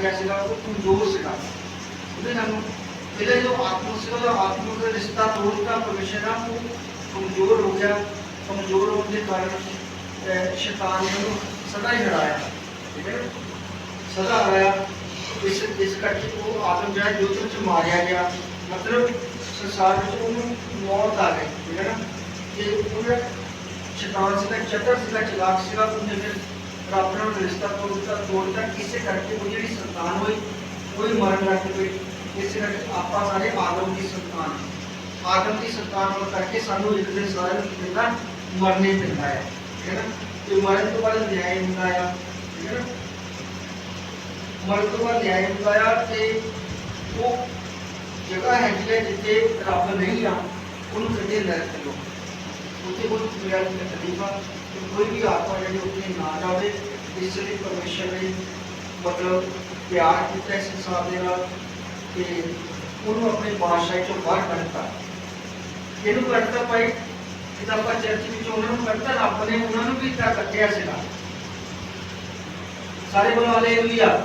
क्या सिखाओगे तो तुम ज़ोर से काम એટલે જો આત્મસેવા આત્મક રિશ્તા તોડતા ભવિષ્યના कमज़ोर हो गया। कमज़ोर होने के कारण शैतान ने सदा ही हराया। ठीक है सदा हराया। इस इस करके वो आदम जो है युद्ध तो में मारा गया। मतलब संसार में तो उन्हें मौत आ गई। ठीक है ना? ये पूरा शैतान से चतर से चलाक से उन्हें ਉਹਦਾ ਸ਼ੈਤਾਨ ਸੀਗਾ ਚਤਰ ਸੀਗਾ ਚਲਾਕ ਸੀਗਾ ਉਹਨੇ ਫਿਰ ਰੱਬ ਨਾਲ ਰਿਸ਼ਤਾ ਤੋੜਦਾ ਤੋੜਦਾ ਕਿਸੇ ਕਰਕੇ ਉਹ ਜਿਹੜੀ ਸੰਤਾਨ ਹੋਈ ਕੋਈ ਮਰਨ ਲੱਗ ਪਈ ਇਸੇ ਕਰਕੇ ਆਪਾਂ ਸਾਰੇ ਆਦਮ ਦੀ ਸੰਤਾਨ ਹਾਂ। ਆਦਮ ਦੀ ਸੰਤਾਨ ਹੋਣ ਕਰਕੇ ਸਾਨੂੰ ਇੱਕ ਦਿਨ ਸਾਰਿਆਂ ਨੂੰ ਕਿੰਨਾ ਮਰਨੇ ਪੈਂਦਾ ਹੈ ਠੀਕ ਹੈ ਨਾ ਤੇ ਮਰਨ ਤੋਂ ਬਾਅਦ ਨਿਆਂ ਹੁੰਦਾ ਆ ਠੀਕ ਹੈ ਨਾ ਮਰਨ ਤੋਂ ਬਾਅਦ ਨਿਆਂ ਹੁੰਦਾ ਆ ਤੇ ਉਹ ਜਗ੍ਹਾ ਹੈਗੀ ਹੈ ਜਿੱਥੇ ਰੱਬ ਨਹੀਂ ਆ ਉਹਨੂੰ ਕਹਿੰਦੇ ਨਰਕ ਲੋ ਉੱਥੇ ਕੋਈ ਮੇਰਾ ਤਕਲੀਫ ਆ ਕਿ ਕੋਈ ਵੀ ਆਤਮਾ ਜਿਹੜੀ ਉੱਥੇ ਨਾ ਜਾਵੇ ਇਸ ਲਈ ਪਰਮੇਸ਼ਰ ਨੇ ਮਤਲਬ ਪਿਆਰ ਕੀਤਾ ਇਸ ਸੰਸਾਰ ਦੇ ਨਾਲ ਤੇ ਉਹਨੂੰ ਆਪਣੇ ਬਾਦਸ਼ਾਹੀ ਚੋਂ ਬਾਹਰ ਕੱਢਤਾ। ਇਹਨੂੰ ਕੱਢਤਾ ਭਾਈ, ਜਿੱਦਾਂ ਚਰਚ ਵਿੱਚ ਉਹਨਾਂ ਨੂੰ ਕੱਢਤਾ, ਰੱਬ ਨੇ ਉਹਨਾਂ ਨੂੰ ਵੀ ਤਾਂ ਕੱਢਿਆ ਸੀਗਾ। ਸਾਰੇ ਬੋਲੋ ਹਾਲੇਲੂਇਆ